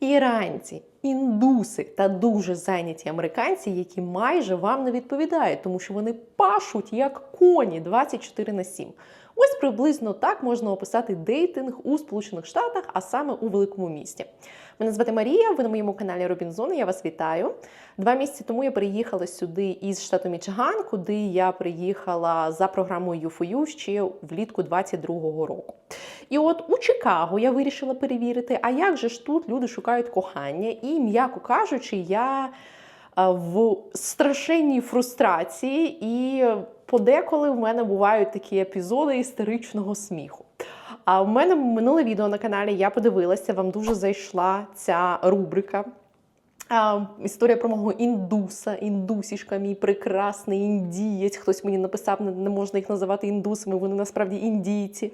Іранці, індуси та дуже зайняті американці, які майже вам не відповідають, тому що вони пашуть як коні 24 на 7. Ось приблизно так можна описати дейтинг у Сполучених Штатах, а саме у великому місті. Мене звати Марія, ви на моєму каналі Робінзон. Я вас вітаю. Два місяці тому я приїхала сюди із штату Мічиган, куди я приїхала за програмою U4U ще влітку 22-го року. І от у Чикаго я вирішила перевірити, а як же ж тут люди шукають кохання, і, м'яко кажучи, я в страшенній фрустрації, і подеколи в мене бувають такі епізоди істеричного сміху. А в мене минуле відео на каналі я подивилася, вам дуже зайшла ця рубрика. А, історія про мого індуса, індусішка, мій прекрасний індієць. Хтось мені написав, не, можна їх називати індусами, вони насправді індійці.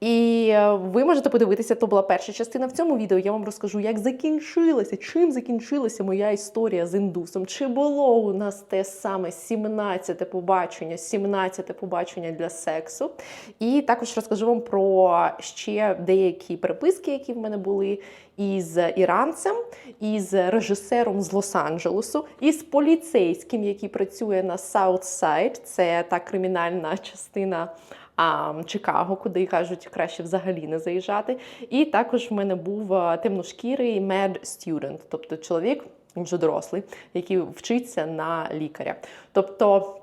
І е, ви можете подивитися, то була перша частина. В цьому відео я вам розкажу, як закінчилася, чим закінчилася моя історія з індусом. Чи було у нас те саме 17-те побачення, 17-те побачення для сексу. І також розкажу вам про ще деякі переписки, які в мене були із іранцем, із режисером з Лос-Анджелесу, із поліцейським, який працює на Саутсайд, це та кримінальна частина Чикаго, куди кажуть, краще взагалі не заїжджати. І також в мене був темношкірий med student, тобто чоловік, він вже дорослий, який вчиться на лікаря. Тобто.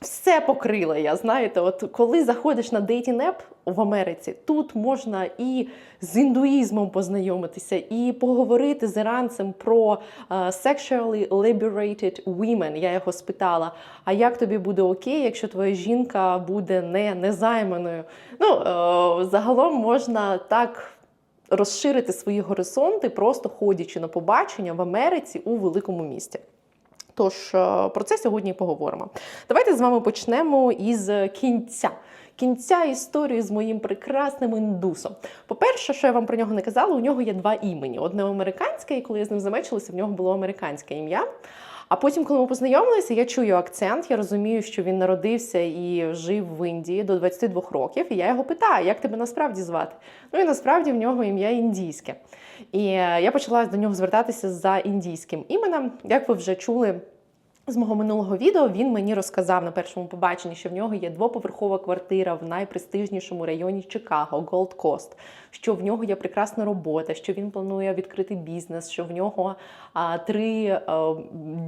Все покрила я, знаєте, от коли заходиш на дейтінг еп в Америці, тут можна і з індуїзмом познайомитися, і поговорити з іранцем про uh, sexually liberated women. Я його спитала: а як тобі буде окей, якщо твоя жінка буде не незайманою? Ну, uh, загалом можна так. Розширити свої горизонти, просто ходячи на побачення в Америці у великому місті. Тож е, про це сьогодні і поговоримо. Давайте з вами почнемо із кінця. Кінця історії з моїм прекрасним індусом. По-перше, що я вам про нього не казала, у нього є два імені: одне американське, і коли я з ним замечилася, в нього було американське ім'я. А потім, коли ми познайомилися, я чую акцент, я розумію, що він народився і жив в Індії до 22 років. І я його питаю, як тебе насправді звати? Ну і насправді в нього ім'я індійське. І я почала до нього звертатися за індійським іменем. Як ви вже чули. З мого минулого відео він мені розказав на першому побаченні, що в нього є двоповерхова квартира в найпрестижнішому районі Чикаго, Голд Кост, що в нього є прекрасна робота, що він планує відкрити бізнес, що в нього а, три а,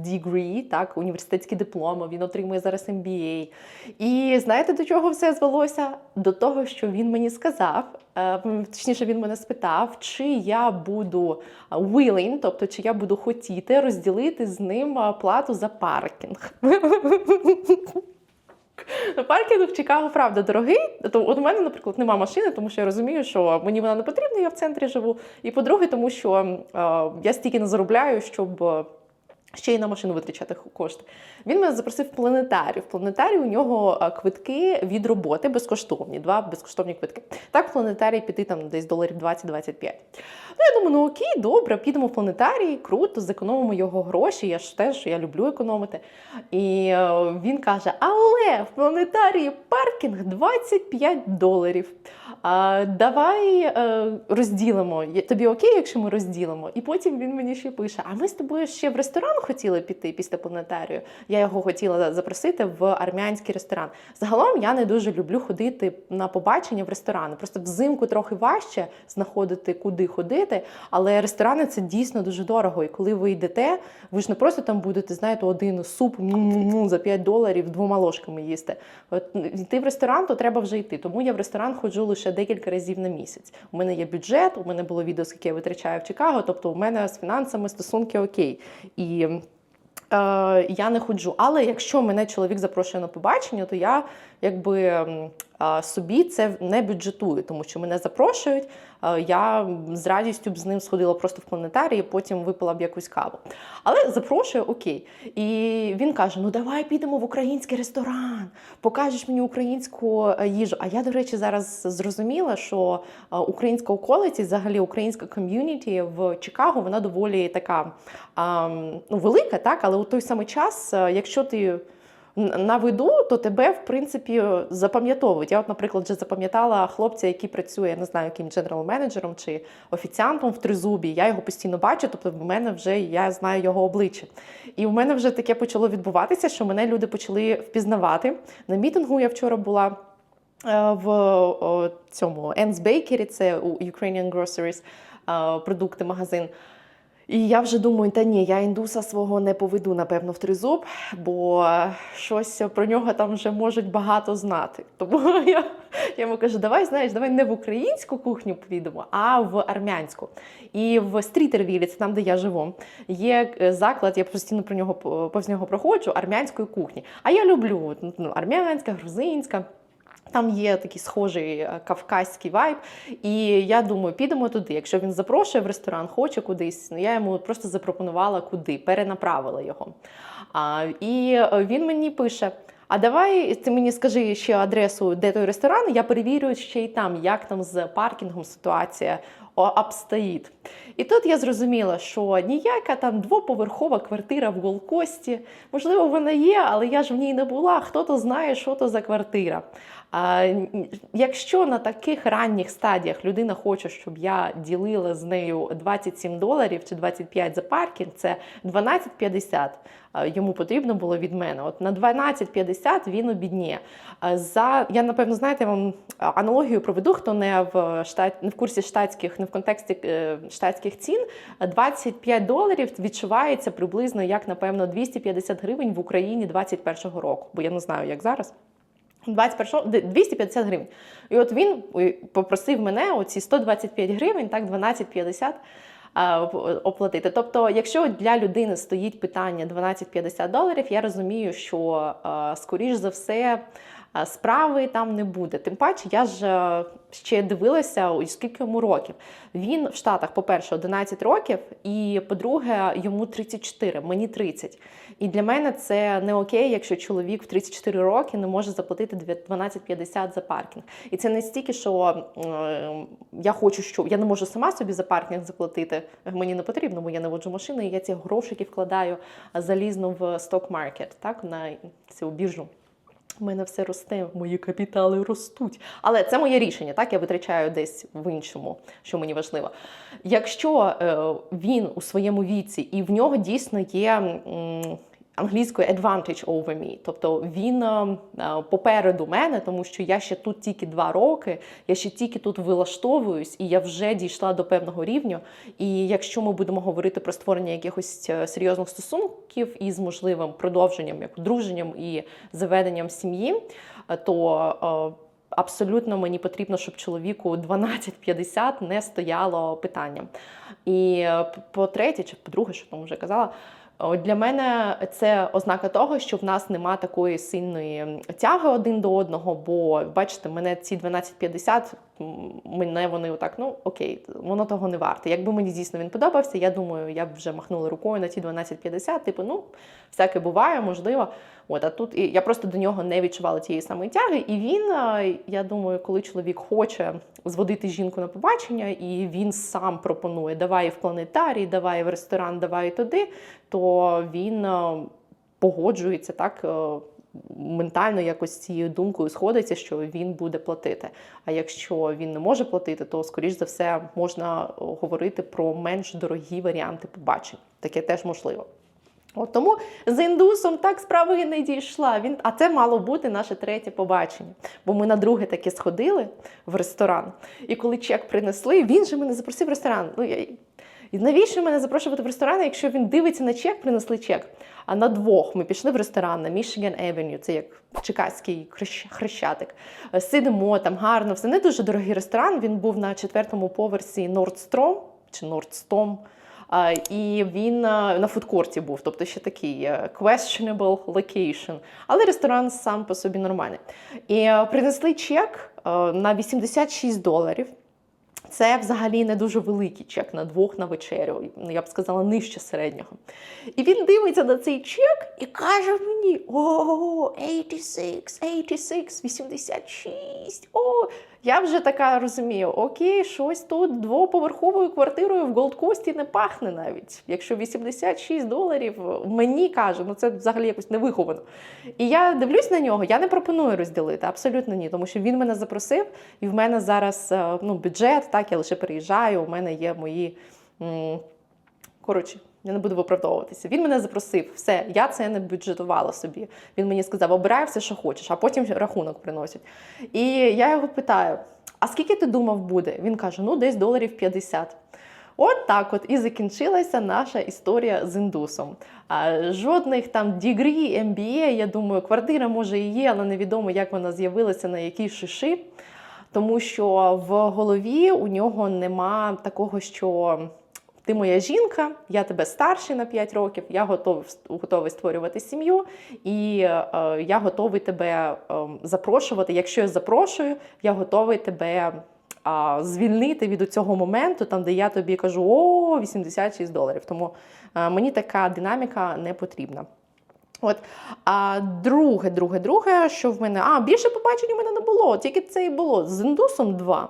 дігрі, так, університетські дипломи, він отримує зараз MBA. І знаєте, до чого все звелося? До того, що він мені сказав, точніше, він мене спитав, чи я буду willing, тобто чи я буду хотіти розділити з ним плату за паркінг. Паркінг в Чикаго, правда, дорогий. То от у мене, наприклад, нема машини, тому що я розумію, що мені вона не потрібна, я в центрі живу. І по-друге, тому що е, я стільки не заробляю, щоб. Ще й на машину витрачати кошти. Він мене запросив в планетарію. В планетарії у нього квитки від роботи безкоштовні, два безкоштовні квитки. Так, в планетарії піти там десь доларів 20-25. Ну, я думаю, ну окей, добре, підемо в планетарій, круто, зекономимо його гроші. Я ж теж я люблю економити. І він каже: Але в планетарії паркінг 25 доларів. А, Давай е, розділимо. Тобі окей, якщо ми розділимо? І потім він мені ще пише: А ми з тобою ще в ресторан хотіли піти після планетарію. Я його хотіла запросити в армянський ресторан. Загалом я не дуже люблю ходити на побачення в ресторани. Просто взимку трохи важче знаходити, куди ходити. Але ресторани це дійсно дуже дорого. І коли ви йдете, ви ж не просто там будете, знаєте, один суп за 5 доларів двома ложками їсти. От йти в ресторан, то треба вже йти. Тому я в ресторан ходжу лише декілька разів на місяць. У мене є бюджет, у мене було відео, скільки я витрачаю в Чикаго, тобто у мене з фінансами стосунки окей. І е, я не ходжу. Але якщо мене чоловік запрошує на побачення, то я якби е, собі це не бюджетую, тому що мене запрошують. Е, я з радістю б з ним сходила просто в планетарій, потім випила б якусь каву. Але запрошує окей. І він каже: Ну давай підемо в український ресторан, покажеш мені українську їжу. А я, до речі, зараз зрозуміла, що українська околиці, взагалі українська ком'юніті в Чикаго, вона доволі така ну, велика, так, але у той самий час, якщо ти на виду, то тебе, в принципі, запам'ятовують. Я, от, наприклад, вже запам'ятала хлопця, який працює, не знаю, яким дженерал менеджером чи офіціантом в тризубі. Я його постійно бачу, тобто в мене вже я знаю його обличчя. І в мене вже таке почало відбуватися, що мене люди почали впізнавати. На мітингу я вчора була. е, В цьому Ends Bakery, це у Ukrainian Groceries е, продукти, магазин. І я вже думаю, та ні, я індуса свого не поведу, напевно, в тризуб, бо щось про нього там вже можуть багато знати. Тому я, я йому кажу, давай знаєш, давай не в українську кухню підемо, а в армянську. І в Стрітервілі, це там, де я живу, є е, заклад, я постійно про нього повз нього проходжу, армянської кухні. А я люблю ну, армянська, грузинська. Там є такий схожий е, кавказький вайб, і я думаю, підемо туди. Якщо він запрошує в ресторан, хоче кудись, ну я йому просто запропонувала куди, перенаправила його. А, і е, він мені пише: А давай ти мені скажи ще адресу, де той ресторан, я перевірю ще й там, як там з паркінгом ситуація обстоїть. І тут я зрозуміла, що ніяка там двоповерхова квартира в Голкості, можливо, вона є, але я ж в ній не була. Хто то знає, що то за квартира. Якщо на таких ранніх стадіях людина хоче, щоб я ділила з нею 27 доларів чи 25 за паркінг, це 12,50 а, йому потрібно було від мене. От на 12,50 він обідніє. За я напевно знаєте, вам аналогію проведу, хто не в штат не в курсі штатських, не в контексті е, штатських цін. 25 доларів відчувається приблизно як напевно 250 гривень в Україні 21-го року, бо я не знаю, як зараз. 21, 250 гривень. І от він попросив мене оці 125 гривень, так, 12,50 оплатити. Тобто, якщо для людини стоїть питання 12,50 доларів, я розумію, що скоріш за все. А, Справи там не буде. Тим паче, я ж е, ще дивилася, скільки йому років. Він в Штатах, по-перше, 11 років, і по-друге, йому 34, мені 30. І для мене це не окей, якщо чоловік в 34 роки не може заплатити 12,50 за паркінг. І це не стільки, що е, я хочу, що я не можу сама собі за паркінг заплатити. Мені не потрібно, бо я не воджу машини, і я ці грошики вкладаю залізно в сток-маркет, так, на цю біржу. У мене все росте, мої капітали ростуть. Але це моє рішення, так я витрачаю десь в іншому, що мені важливо. Якщо е, він у своєму віці і в нього дійсно є англійською advantage over me, тобто він е, е, попереду мене, тому що я ще тут тільки два роки, я ще тільки тут вилаштовуюсь, і я вже дійшла до певного рівня. І якщо ми будемо говорити про створення якихось е, серйозних стосунків із можливим продовженням, як одруженням і заведенням сім'ї, то Абсолютно мені потрібно, щоб чоловіку 12-50 не стояло питанням. І е, по-третє, чи по-друге, що там вже казала, о, для мене це ознака того, що в нас нема такої сильної тяги один до одного. Бо бачите, мене ці 12-50, м, мене вони отак, ну окей, воно того не варте. Якби мені дійсно він подобався, я думаю, я б вже махнула рукою на ці 1250, типу, ну всяке буває, можливо. От, а тут і я просто до нього не відчувала тієї самої тяги. І він, е, я думаю, коли чоловік хоче зводити жінку на побачення, і він сам пропонує давай в планетарій, давай в ресторан, давай туди, то він е, погоджується так. е, Ментально якось цією думкою сходиться, що він буде платити. А якщо він не може платити, то скоріш за все можна говорити про менш дорогі варіанти побачень. Таке теж можливо. От тому з індусом так справи і не дійшла. Він, а це мало бути наше третє побачення. Бо ми на друге таке сходили в ресторан. І коли чек принесли, він же мене запросив в ресторан. Ну, я... І навіщо мене запрошувати в ресторан, якщо він дивиться на чек, принесли чек? А на двох ми пішли в ресторан на Michigan Avenue, це як чекаський хрещатик. Е, Сидимо там гарно, все не дуже дорогий ресторан. Він був на четвертому поверсі Nordstrom чи Nordstrom. І він на фудкорті був, тобто ще такий е, questionable location. Але ресторан сам по собі нормальний. І е, принесли чек е, на 86 доларів. Це взагалі не дуже великий чек на двох на вечерю. Я б сказала, нижче середнього. І він дивиться на цей чек і каже мені: о, 86, 86, 86, о. Я вже така розумію, окей, щось тут двоповерховою квартирою в Голдкості не пахне навіть. Якщо 86 доларів, мені каже, ну це взагалі якось невиховано. І я дивлюсь на нього, я не пропоную розділити, абсолютно ні, тому що він мене запросив, і в мене зараз е, ну, бюджет, так, я лише переїжджаю, у мене є мої. Коротше, я не буду виправдовуватися. Він мене запросив, все, я це не бюджетувала собі. Він мені сказав, обирай все, що хочеш, а потім рахунок приносять. І я його питаю: а скільки ти думав буде? Він каже: ну, десь доларів 50. От так от і закінчилася наша історія з індусом. Жодних там дігрі, MBA, я думаю, квартира може і є, але невідомо, як вона з'явилася, на якій шиші. Тому що в голові у нього нема такого, що ти моя жінка, я тебе старший на 5 років, я готовий, готовий створювати сім'ю, і е, я готовий тебе е, запрошувати. Якщо я запрошую, я готовий тебе а, звільнити від цього моменту, там де я тобі кажу о 86 доларів. Тому е, мені така динаміка не потрібна. От, а друге, друге, друге, що в мене. А, більше побачень у мене не було, тільки це і було. З індусом два.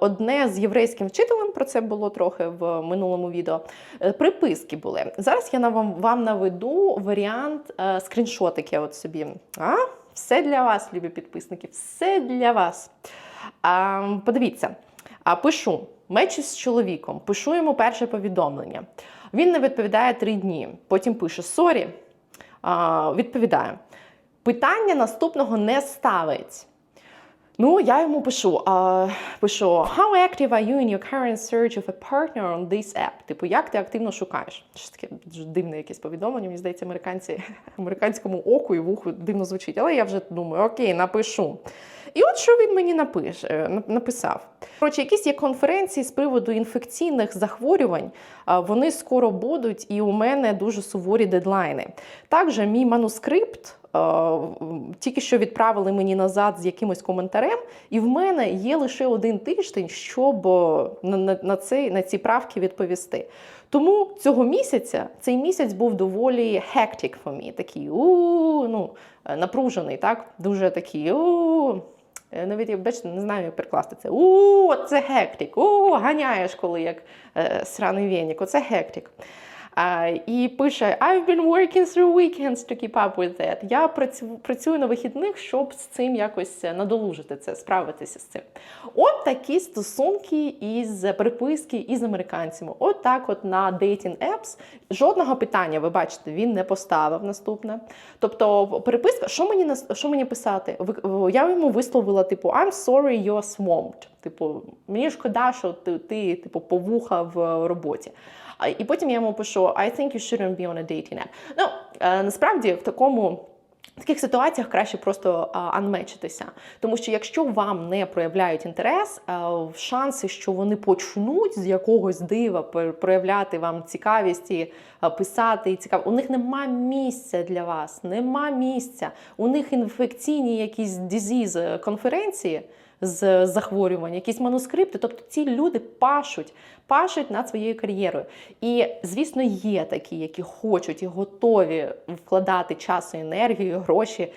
Одне з єврейським вчителем, про це було трохи в минулому відео. Е, Приписки були. Зараз я вам, вам наведу варіант е, скріншотики. От собі. А? Все для вас, любі підписники, все для вас. А, подивіться, а, пишу мечу з чоловіком, пишу йому перше повідомлення. Він не відповідає три дні. Потім пише Сорі. А, відповідаю. Питання наступного не ставить. Ну, я йому пишу, а, пишу How active are you in your current search of a partner on this app? Типу, як ти активно шукаєш? Щось таке дуже дивне якесь повідомлення. Мені здається, американці американському оку і вуху дивно звучить. Але я вже думаю, окей, напишу. І от що він мені напише, е, написав. Коротше, якісь є конференції з приводу інфекційних захворювань. Вони скоро будуть, і у мене дуже суворі дедлайни. Також мій манускрипт. Е, Тільки що відправили мені назад з якимось коментарем, і в мене є лише один тиждень, щоб е, на, на, на, ці правки відповісти. Тому цього місяця цей місяць був доволі hectic for me, такий у ну, е, напружений, так? Дуже такий у. Навіть я бачите, не знаю, як перекласти це. У, це гектик. У, ганяєш, коли як е, сраний вєнік. Оце гектик. І пише: I've been working through weekends to keep up with that. Я працю, працюю на вихідних, щоб з цим якось надолужити це, справитися з цим. От такі стосунки із приписки із американцями. От так, от на dating apps. Жодного питання, ви бачите, він не поставив наступне. Тобто, переписка, що мені що мені писати? Я йому висловила, типу, I'm sorry, you're swamped. Типу, мені шкода, що ти, ти типу, повуха в роботі. І потім я йому пишу: I think you shouldn't be on a dating app. Ну, е, насправді в такому. В таких ситуаціях краще просто анмечитися. Тому що якщо вам не проявляють інтерес, а, шанси, що вони почнуть з якогось дива проявляти вам цікавість і писати і цікаво, у них нема місця для вас, нема місця. У них інфекційні якісь дізіз конференції з захворювань, якісь манускрипти. Тобто ці люди пашуть, пашуть над своєю кар'єрою. І, звісно, є такі, які хочуть і готові вкладати час і енергію, гроші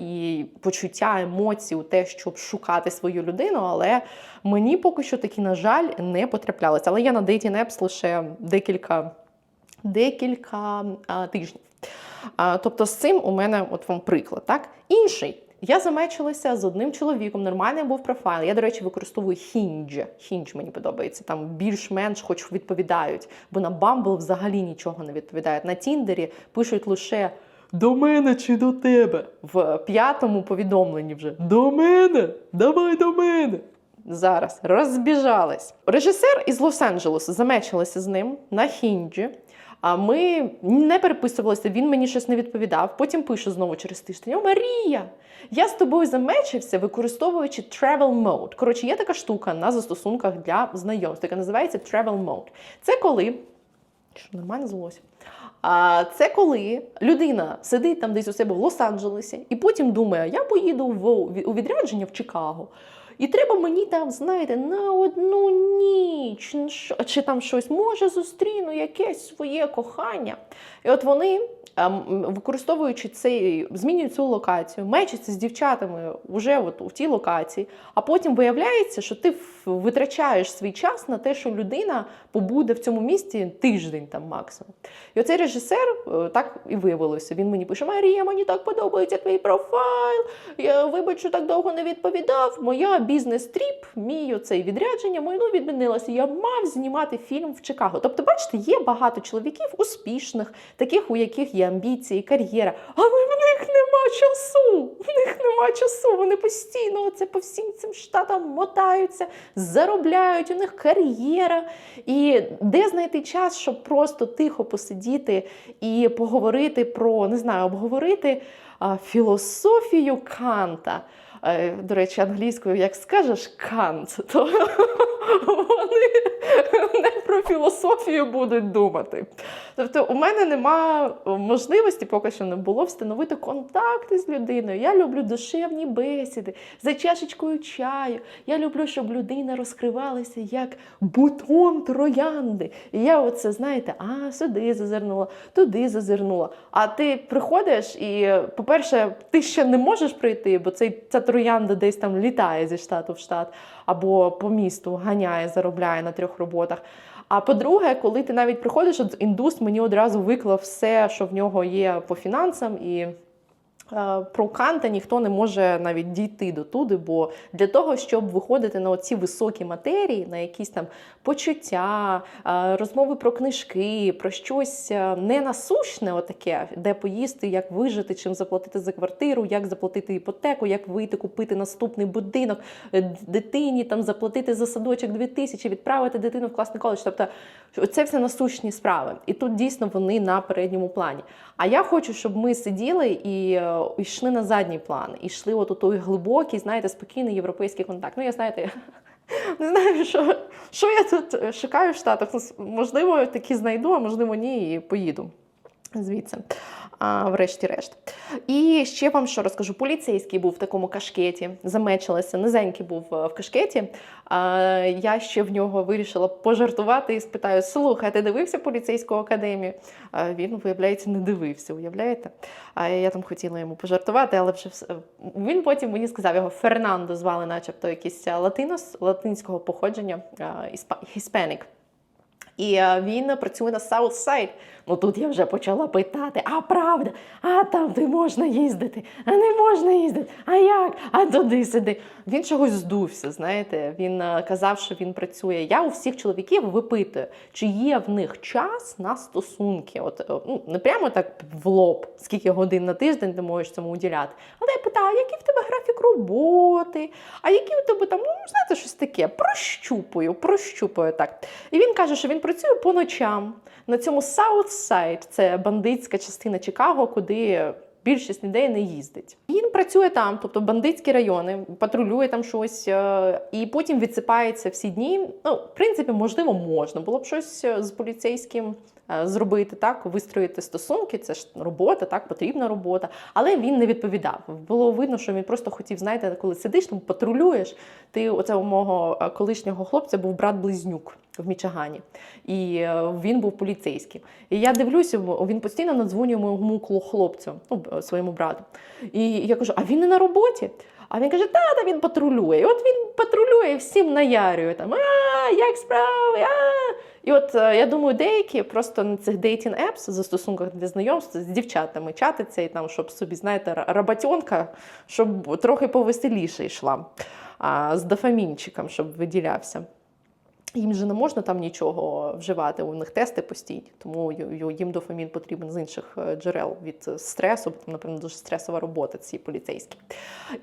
і почуття, емоції у те, щоб шукати свою людину. Але мені поки що такі, на жаль, не потраплялися. Але я на Dating Apps лише декілька, декілька а, тижнів. Тобто, з цим у мене от вам приклад. Так? Інший. Я замечилася з одним чоловіком, нормальний був профайл. Я, до речі, використовую Hinge. Hinge мені подобається. Там більш-менш хоч відповідають, бо на Bumble взагалі нічого не відповідають. На Тіндері пишуть лише до мене чи до тебе. В п'ятому повідомленні вже до мене, давай до мене. Зараз розбіжались. Режисер із Лос-Анджелесу замечилася з ним на Хінджі. А ми не переписувалися, він мені щось не відповідав. Потім пише знову через тиждень: О, Марія! Я з тобою замечився, використовуючи travel mode. Коротше, є така штука на застосунках для знайомств, яка називається travel mode. Це коли. Що нормально звелося? А це коли людина сидить там десь у себе в Лос-Анджелесі і потім думає, я поїду в, у відрядження в Чикаго. І треба мені там, знаєте, на одну ніч чи там щось, може зустріну якесь своє кохання. І от вони, використовуючи цей, змінюють цю локацію, мечаться з дівчатами вже от у тій локації, а потім виявляється, що ти витрачаєш свій час на те, що людина побуде в цьому місті тиждень там максимум. І оцей режисер е, так і виявилося. Він мені пише: Марія, мені так подобається твій профайл. Я вибач, що так довго не відповідав. Моя бізнес-тріп, мій оцей відрядження, моє ну, відмінилося. Я мав знімати фільм в Чикаго. Тобто, бачите, є багато чоловіків успішних, таких, у яких є амбіції, кар'єра, але в них нема часу. В них нема часу. Вони постійно це по всім цим штатам мотаються, заробляють, у них кар'єра. І де знайти час, щоб просто тихо посидіти і поговорити про, не знаю, обговорити філософію Канта. Е, До речі, англійською, як скажеш Кант, то вони не про філософію будуть думати. Тобто, у мене нема можливості, поки що не було встановити контакти з людиною. Я люблю душевні бесіди за чашечкою чаю. Я люблю, щоб людина розкривалася як бутон троянди. І я оце, знаєте, а сюди зазирнула, туди зазирнула. А ти приходиш і, по-перше, ти ще не можеш прийти, бо цей, ця троянда десь там літає зі штату в штат, або по місту ганяє, заробляє на трьох роботах. А по-друге, коли ти навіть приходиш, індус мені одразу виклав все, що в нього є по фінансам, і про Канта ніхто не може навіть дійти до туди, бо для того, щоб виходити на оці високі матерії, на якісь там почуття, е, розмови про книжки, про щось е, ненасущне, отаке, де поїсти, як вижити, чим заплатити за квартиру, як заплатити іпотеку, як вийти купити наступний будинок е, дитині, там заплатити за садочок 2000, відправити дитину в класний коледж. Тобто це все насущні справи. І тут дійсно вони на передньому плані. А я хочу, щоб ми сиділи і е, йшли на задній план, йшли от у той глибокий, знаєте, спокійний європейський контакт. Ну, я знаєте, не знаю, що, що я тут шукаю в Штатах. Можливо, такі знайду, а можливо, ні, і поїду звідси. Врешті-решт. І ще вам що розкажу: поліцейський був в такому кашкеті, замечилася, низенький був е, в кашкеті. Я ще в нього вирішила пожартувати і спитаю: слухай, ти дивився поліцейську академію? Він, виявляється, не дивився, уявляєте? А я там хотіла йому пожартувати, але вже все. Він потім мені сказав, його Фернандо звали, начебто якийсь латинос, латинського походження, а, іспа- hispanic. І е, він працює на South Ну тут я вже почала питати: а правда, а там де можна їздити, а не можна їздити, а як? А туди сиди. Він чогось здувся, знаєте. Він е, казав, що він працює. Я у всіх чоловіків випитую, чи є в них час на стосунки. От е, ну, не прямо так в лоб, скільки годин на тиждень ти можеш цьому уділяти. Але я питаю, який в тебе графік роботи, а які у тебе там, ну знаєте, щось таке. Прощупую, прощупую так. І він каже, що він працює по ночам на цьому South Side, це бандитська частина Чикаго, куди більшість людей не їздить. Він працює там, тобто бандитські райони, патрулює там щось, е, і потім відсипається всі дні. Ну, в принципі, можливо, можна було б щось е, з поліцейським. Е, Зробити так, вистроїти стосунки, це ж робота, так потрібна робота. Але він не відповідав. Було видно, що він просто хотів, знаєте, коли сидиш там, патрулюєш. Ти оце у мого е, колишнього хлопця був брат-близнюк в Мічигані, і е, він був поліцейським. І я дивлюся, він постійно надзвонює моєму хлопцю, ну, своєму брату. І я кажу: а він не на роботі? А він каже, та, та він патрулює. І от він патрулює всім наярює там, а, як справи? А. І от е, я думаю, деякі просто на цих дейтінг епс застосунках для знайомств з дівчатами чатиться і там, щоб собі, знаєте, роботьонка, щоб трохи повеселіше йшла, а, з дофамінчиком, щоб виділявся. Їм же не можна там нічого вживати, у них тести постійні, тому їм дофамін потрібен з інших е, джерел від стресу, там, напевно, дуже стресова робота ці поліцейські.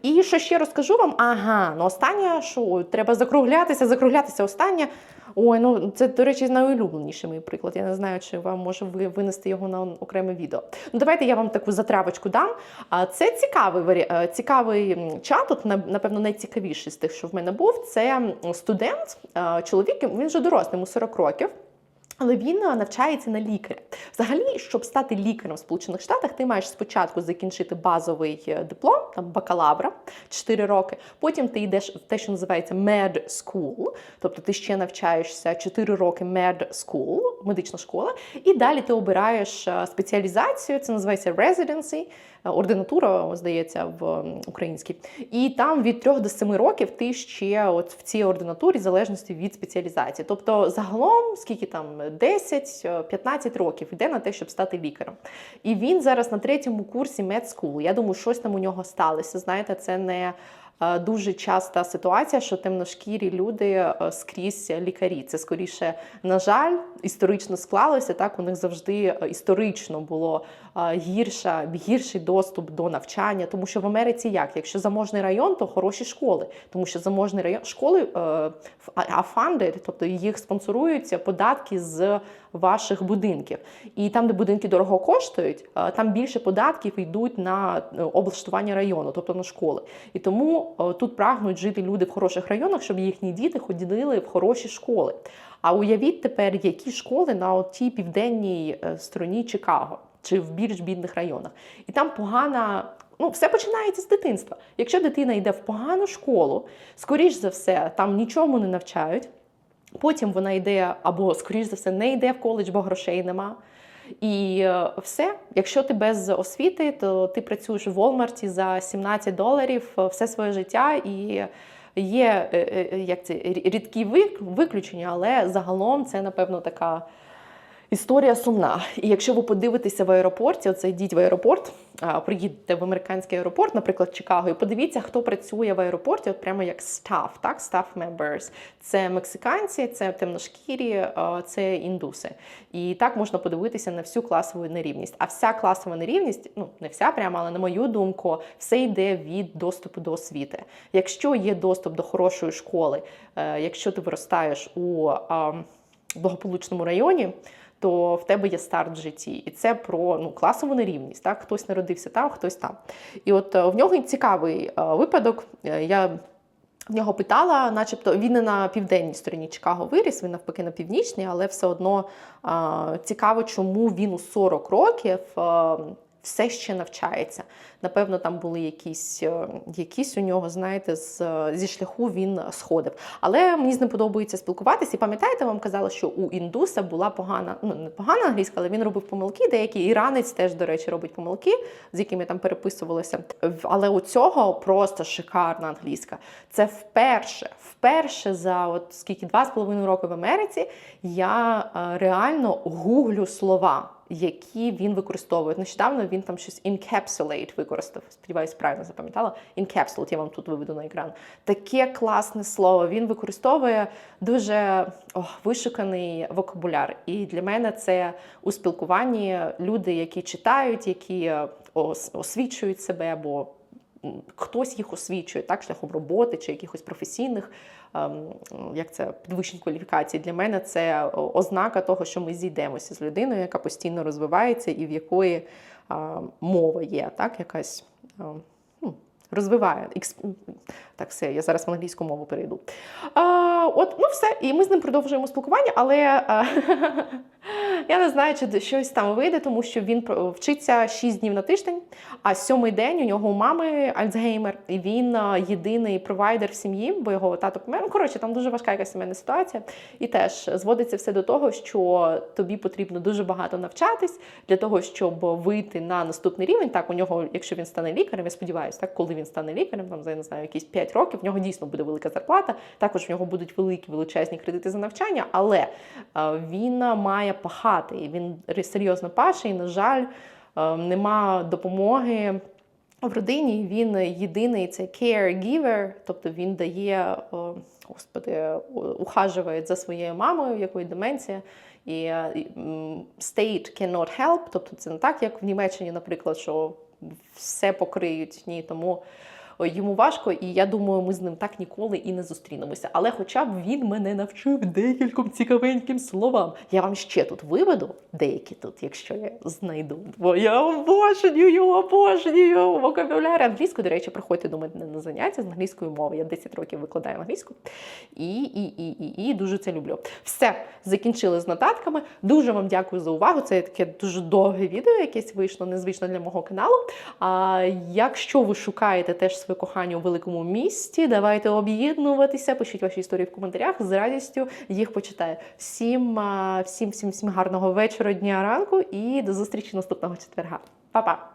І що ще розкажу вам? Ага, ну останнє, що треба закруглятися, закруглятися. Останнє. Ой, ну це, до речі, найулюбленіший мій приклад. Я не знаю, чи вам може ви винести його на окреме відео. Ну, давайте я вам таку затравочку дам. Це цікавий е, цікавий чат. От, напевно, найцікавіший з тих, що в мене був. Це студент, е, чоловік, він вже дорослий, йому 40 років. Але він е, навчається на лікаря. Взагалі, щоб стати лікарем в Сполучених Штатах, ти маєш спочатку закінчити базовий е, диплом, там бакалавра 4 роки. Потім ти йдеш в те, що називається med school, тобто ти ще навчаєшся 4 роки med school, медична школа, і далі ти обираєш е, спеціалізацію, це називається residency, ординатура, здається, в українській. І там від 3 до 7 років ти ще от в цій ординатурі, в залежності від спеціалізації. Тобто, загалом, скільки там 10-15 років йде на те, щоб стати лікарем. І він зараз на третьому курсі медскул. Я думаю, щось там у нього сталося. Знаєте, це не е, дуже часта ситуація, що темношкірі люди е, скрізь лікарі. Це скоріше, на жаль, історично склалося. Так у них завжди е, історично було е, гірша, гірший доступ до навчання, тому що в Америці як? Якщо заможний район, то хороші школи, тому що заможний район школи е, а funded, тобто їх спонсоруються податки з ваших будинків. І там, де будинки дорого коштують, е, там більше податків йдуть на е, облаштування району, тобто на школи. І тому е, тут прагнуть жити люди в хороших районах, щоб їхні діти ходили в хороші школи. А уявіть тепер, які школи на тій південній стороні Чикаго чи в більш бідних районах. І там погана. Ну, все починається з дитинства. Якщо дитина йде в погану школу, скоріш за все, там нічому не навчають. Потім вона йде або, скоріш за все, не йде в коледж, бо грошей нема. І е, все, якщо ти без освіти, то ти працюєш в Walmart за 17 доларів е, все своє життя і. Є е, як це рідкі виключення, але загалом це напевно така історія сумна. І якщо ви подивитеся в аеропорті, оце йдіть в аеропорт, приїдете в американський аеропорт, наприклад, Чикаго, і подивіться, хто працює в аеропорті, от прямо як staff, так, staff members. Це мексиканці, це темношкірі, це індуси. І так можна подивитися на всю класову нерівність. А вся класова нерівність, ну не вся прямо, але на мою думку, все йде від доступу до освіти. Якщо є доступ до хорошої школи, е, якщо ти виростаєш у а, благополучному районі, то в тебе є старт в житті. І це про ну, класову нерівність. Так? Хтось народився там, хтось там. І от е, в нього цікавий е, випадок. Е, Я в нього питала, начебто він не на південній стороні Чикаго виріс, він навпаки на північній, але все одно а, цікаво, чому він у 40 років а, все ще навчається. Напевно, там були якісь, е, якісь у нього, знаєте, з, зі шляху він сходив. Але мені з ним подобається спілкуватися. І пам'ятаєте, вам казала, що у індуса була погана, ну не погана англійська, але він робив помилки. Деякі іранець теж, до речі, робить помилки, з якими там переписувалися. В- Але у цього просто шикарна англійська. Це вперше, вперше за от скільки два з половиною роки в Америці я е, реально гуглю слова. Які він використовує. Нещодавно він там щось encapsulate використав. Сподіваюсь, правильно запам'ятала. Encapsulate, я вам тут виведу на екран. Таке класне слово. Він використовує дуже о, вишуканий вокабуляр. І для мене це у спілкуванні люди, які читають, які е, ос- освічують себе або хтось їх освічує так, шляхом роботи чи якихось професійних ем, як це підвищень кваліфікацій. Для мене це ознака того, що ми зійдемося з людиною, яка постійно розвивається і в якої а, мова є, так, якась. ну, Розвиває так, все, я зараз в англійську мову перейду. А, от, ну все, і ми з ним продовжуємо спілкування, але я не знаю, чи щось там вийде, тому що він вчиться 6 днів на тиждень, а сьомий день у нього у мами Альцгеймер, і він єдиний провайдер в сім'ї, бо його тато помер. Ну, коротше, там дуже важка якась сімейна ситуація. І теж зводиться все до того, що тобі потрібно дуже багато навчатись для того, щоб вийти на наступний рівень. Так, у нього, якщо він стане лікарем, я сподіваюся, так, коли він стане лікарем, там я не знаю, якісь 5 років, в нього дійсно буде велика зарплата. Також в нього будуть великі величезні кредити за навчання, але е, він має пахати, і він серйозно паше, і, на жаль, е, нема допомоги. В родині він єдиний це caregiver, тобто він дає, о, господи, у- ухажує за своєю мамою, в якої деменція. І е, state cannot help, тобто це не так, як в Німеччині, наприклад, що все покриють. Ні, тому Йому важко, і я думаю, ми з ним так ніколи і не зустрінемося. Але хоча б він мене навчив декільком цікавеньким словам. Я вам ще тут виведу деякі тут, якщо я знайду. Бо я обожнюю, обожнюю вокабуляр англійської. До речі, приходьте до мене на заняття з англійської мови. Я 10 років викладаю англійську і, і, і, і, і дуже це люблю. Все, закінчили з нотатками. Дуже вам дякую за увагу. Це таке дуже довге відео, якесь вийшло незвично для мого каналу. А якщо ви шукаєте теж своє кохання у великому місті, давайте об'єднуватися. Пишіть ваші історії в коментарях. З радістю їх почитаю. Всім, всім, всім, всім гарного вечора, дня, ранку і до зустрічі наступного четверга. Па-па!